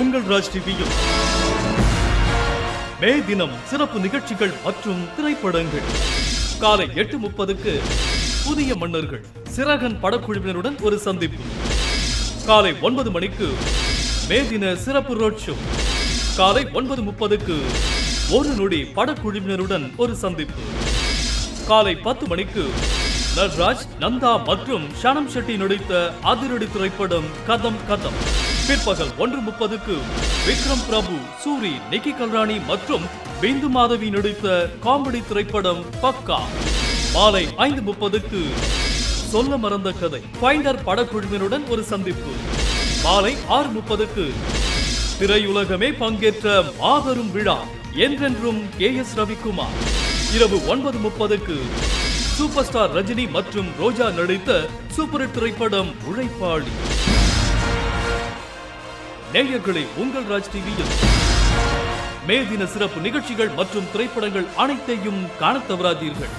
உங்கள் ராஜ் டிவியில் மே தினம் சிறப்பு நிகழ்ச்சிகள் மற்றும் திரைப்படங்கள். காலை எட்டு முப்பதுக்கு புதிய மன்னர்கள் சிறகன் படக்குழுவினருடன் ஒரு சந்திப்பு. காலை ஒன்பது மணிக்கு மே தின சிறப்பு ரோட் ஷோ காலை ஒன்பது முப்பதுக்கு ஒரு நொடி படக்குழுவினருடன் ஒரு சந்திப்பு. காலை பத்து மணிக்கு நட்ராஜ் நந்தா மற்றும் ஷனம் ஷெட்டி நடித்த அதிரடி திரைப்படம் கதம் கதம். பிற்பகல் ஒன்று முப்பதுக்கு விக்ரம் பிரபு சூரி நிக்கி கல்ராணி மற்றும் பிந்து மாதவி நடித்த காமெடி திரைப்படம் பக்கா. மாலை ஐந்து முப்பதுக்கு சொல்ல மறந்த கதை ஃபைண்டர் படக்குழுவினருடன் ஒரு சந்திப்பு. மாலை ஆறு முப்பதுக்கு திரையுலகமே பங்கேற்ற மாபெரும் விழா என்றென்றும் கே எஸ் ரவிக்குமார். இரவு ஒன்பது முப்பதுக்கு சூப்பர் ஸ்டார் ரஜினி மற்றும் ரோஜா நடித்த சூப்பர் திரைப்படம் உழைப்பாளி. நேயர்களே உங்கள் ராஜ் டிவியில் மே தின சிறப்பு நிகழ்ச்சிகள் மற்றும் திரைப்படங்கள் அனைத்தையும் காணத் தவறாதீர்கள்.